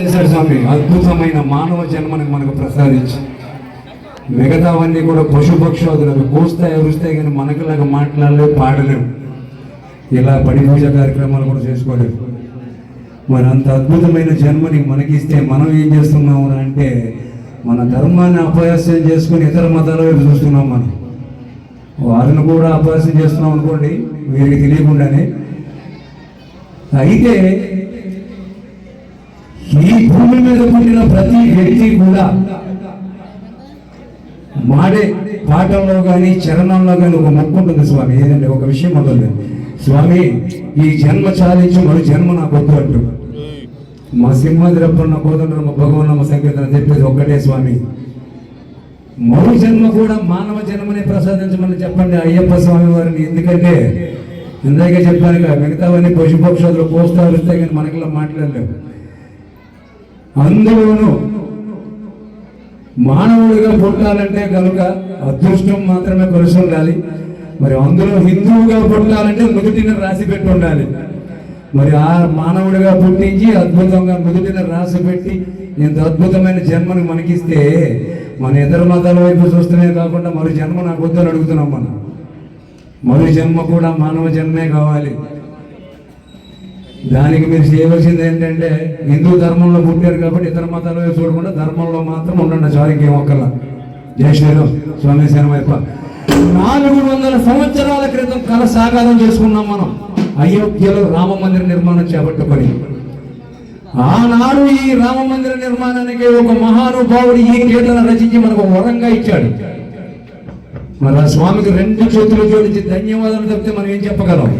చేశాడు స్వామి అద్భుతమైన మానవ జన్మని మనకు ప్రసాదించి. మిగతావన్నీ కూడా పశుపక్షాదులకు కూస్తాయి అరుస్తాయి కానీ మనకులాగా మాట్లాడలేవు పాడలేవు. ఇలా పడి పూజ కార్యక్రమాలు కూడా చేసుకోలేవు. మరి అంత అద్భుతమైన జన్మని మనకిస్తే మనం ఏం చేస్తున్నాము అంటే మన ధర్మాన్ని అపహాస్యం చేసుకుని ఇతర మతాల వైపు చూస్తున్నాం మనం. వారిని కూడా అపహాస్యం చేస్తున్నాం అనుకోండి వీరికి తెలియకుండానే. అయితే ఈ భూమి మీద పుట్టిన ప్రతి వ్యక్తి కూడా మాడే పాఠంలో కానీ చరణంలో కానీ ఒక మొక్క ఉంటుంది స్వామి. ఏదంటే ఒక విషయం ఉంటుంది. స్వామి ఈ జన్మ చాలించి మరో జన్మ నాకు వద్దు అంటూ. మా సింహాద్రప్పన్న కోదండ్రమ్మ భగవన్నమ్మ సంకీర్తన చెప్పేది ఒక్కటే స్వామి. మరో జన్మ కూడా మానవ జన్మని ప్రసాదించమని చెప్పండి అయ్యప్ప స్వామి వారిని. ఎందుకంటే ఇందాకే చెప్పాను కదా మిగతావన్నీ పశుపక్షాదులు పోస్తా వస్తే కానీ మనకిలా మాట్లాడలేవు అందులోనూ మానవుడిగా పుట్టాలంటే కనుక అదృష్టం మాత్రమే కలిసి ఉండాలి. మరి అందులో హిందువుగా పుట్టాలంటే నుదుటిన రాసి పెట్టి ఉండాలి. మరి ఆ మానవుడిగా పుట్టించి అద్భుతంగా నుదుటిన రాసి పెట్టి ఇంత అద్భుతమైన జన్మని మనకిస్తే మన ఇతర మతాల వైపు చూస్తూనే కాకుండా మరో జన్మ నాకు వద్దని అడుగుతున్నాం మనం. మరో జన్మ కూడా మానవ జన్మే కావాలి. దానికి మీరు చేయవలసింది ఏంటంటే హిందూ ధర్మంలో పుట్టారు కాబట్టి ఇతర మతాలు చూడకుండా ధర్మంలో మాత్రం ఉండండి. సారికి ఒక్కలా జై శ్రీరామ్. స్వామి శరణమైప నాలుగు వందల సంవత్సరాల క్రితం కళ సాకారం చేసుకున్నాం మనం. అయోధ్యలో రామ మందిర నిర్మాణం చేపట్టుకొని ఆనాడు ఈ రామ మందిర నిర్మాణానికి ఒక మహానుభావుడు ఈ కీర్తన రచించి మనకు వరంగా ఇచ్చాడు. మరి ఆ స్వామికి రెండు చేతులు జోడించి ధన్యవాదాలు చెప్తే మనం ఏం చెప్పగలం?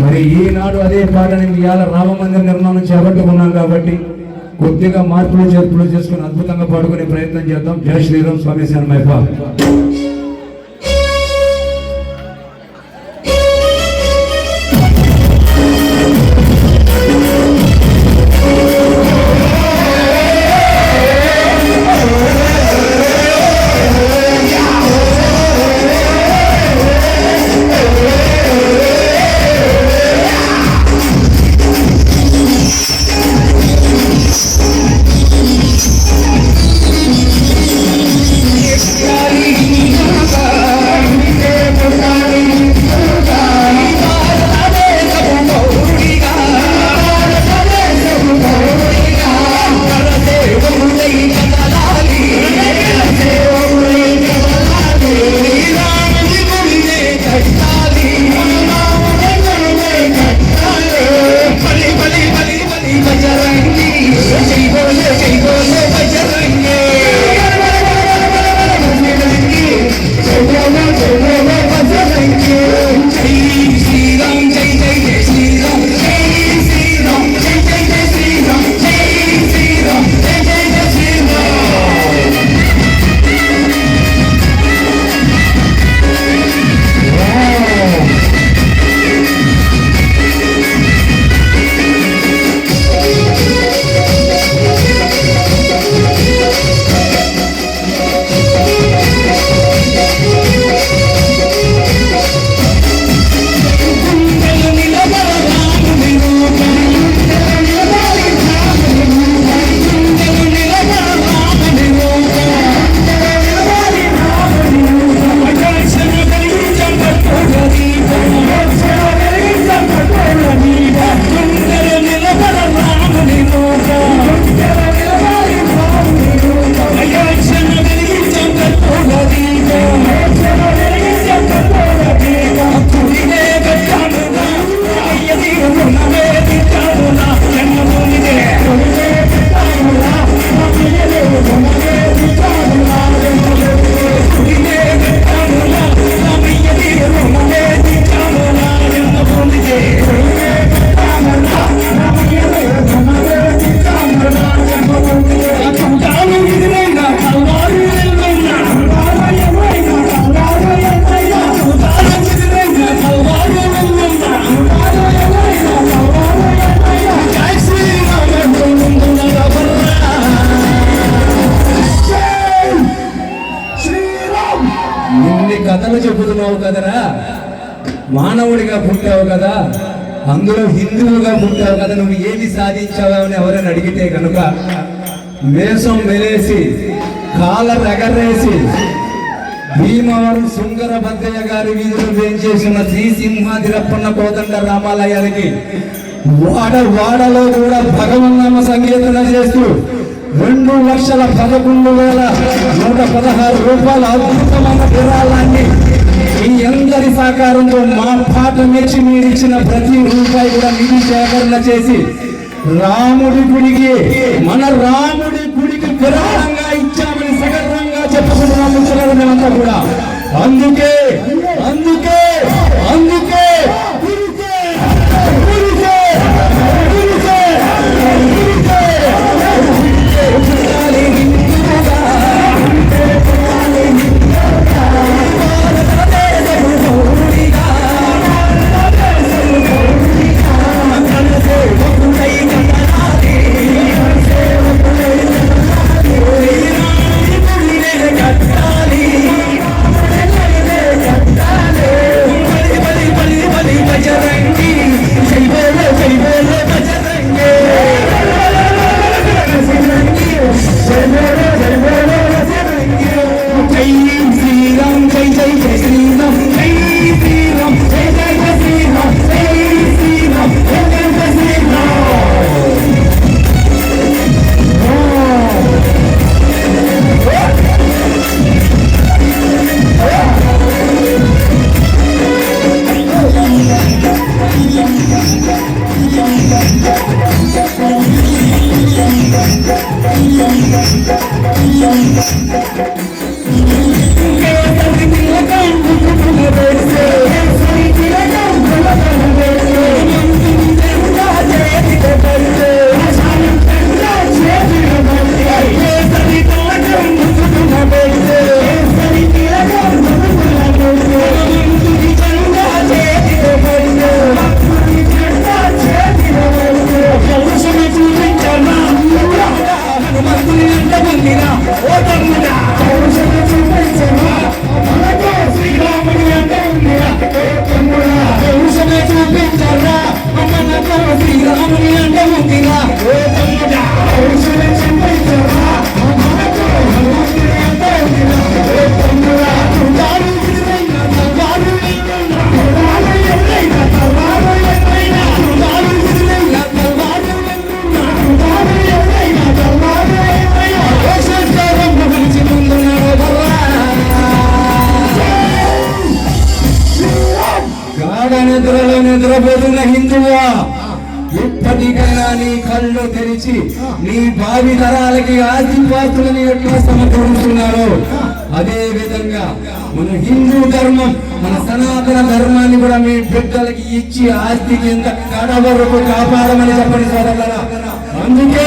మరి ఈనాడు అదే పాటని ఇవాళ రామ మందిర నిర్మాణం చేపట్టుకున్నాం కాబట్టి కొద్దిగా మార్పులు చేర్పులు చేసుకుని అద్భుతంగా పాడుకునే ప్రయత్నం చేద్దాం. జై శ్రీరామ్ స్వామి శరణమైప ఇన్ని పుట్టావు కదా. అందులో హిందువుగా పుట్టావు కదా. నువ్వు ఏమి సాధించావు అని ఎవరైనా అడిగితే కనుక మేషం వెలేసి కాల రగరేసి భీమవరం సుందర భద్రయ్య గారి వీధిలో వేంచేసిన శ్రీ సింహాదిరప్పన్న కోదండ రామాలయానికి వాడ వాడలో కూడా భగవన్నామ సంకీర్తన చేస్తూ రెండు లక్షల పదకొండు వేల నూట పదహారు రూపాయల అద్భుతమైన విరాళాన్ని అందరి సహకారంతో మా పాట మెచ్చి మీరు ఇచ్చిన ప్రతి రూపాయి కూడా నిధి సేకరణ చేసి రాముడి గుడికి మన రాముడి గుడికి విరాళంగా ఇచ్చామని సగర్వంగా చెప్పుకుంటున్నాం మిత్రులారా కూడా. అందుకే అందుకే అందుకే నీ తెరిచి నీ భావి తరాలకి ఆదివాసులని ఎట్లా సమకూరుస్తున్నారు అదే విధంగా మన హిందూ ధర్మం మన సనాతన ధర్మాన్ని కూడా మీ బిడ్డలకి ఇచ్చి ఆస్తికి ఎంత కడ వరకు కాపాడమని చెప్పండి సోదరులరా. అందుకే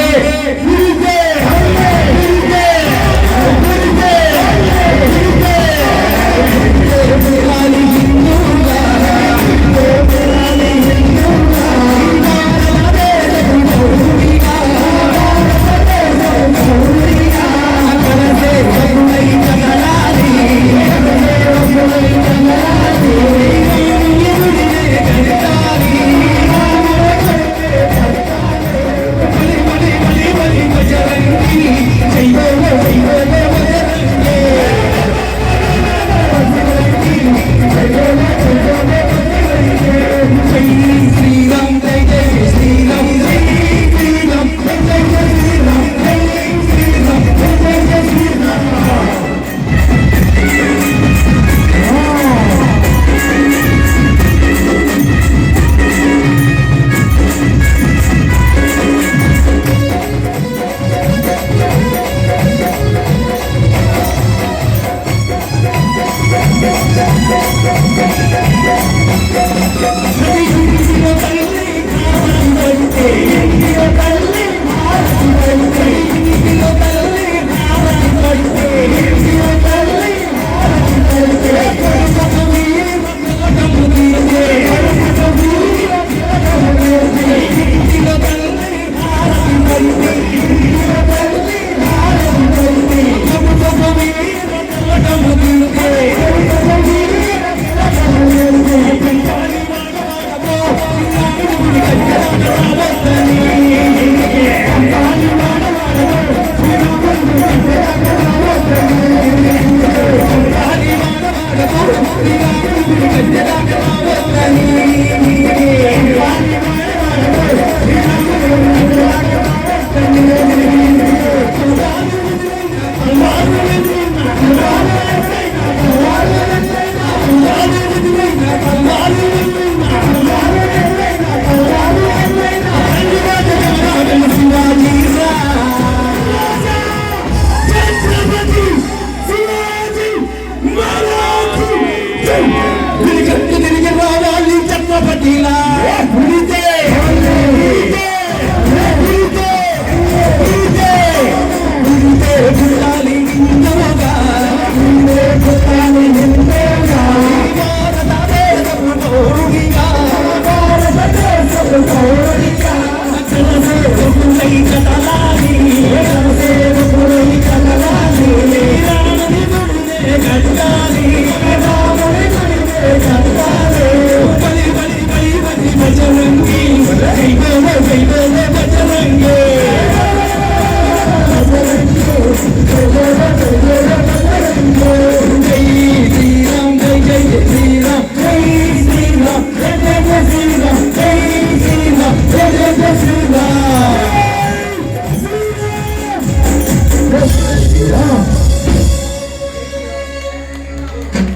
Thank you.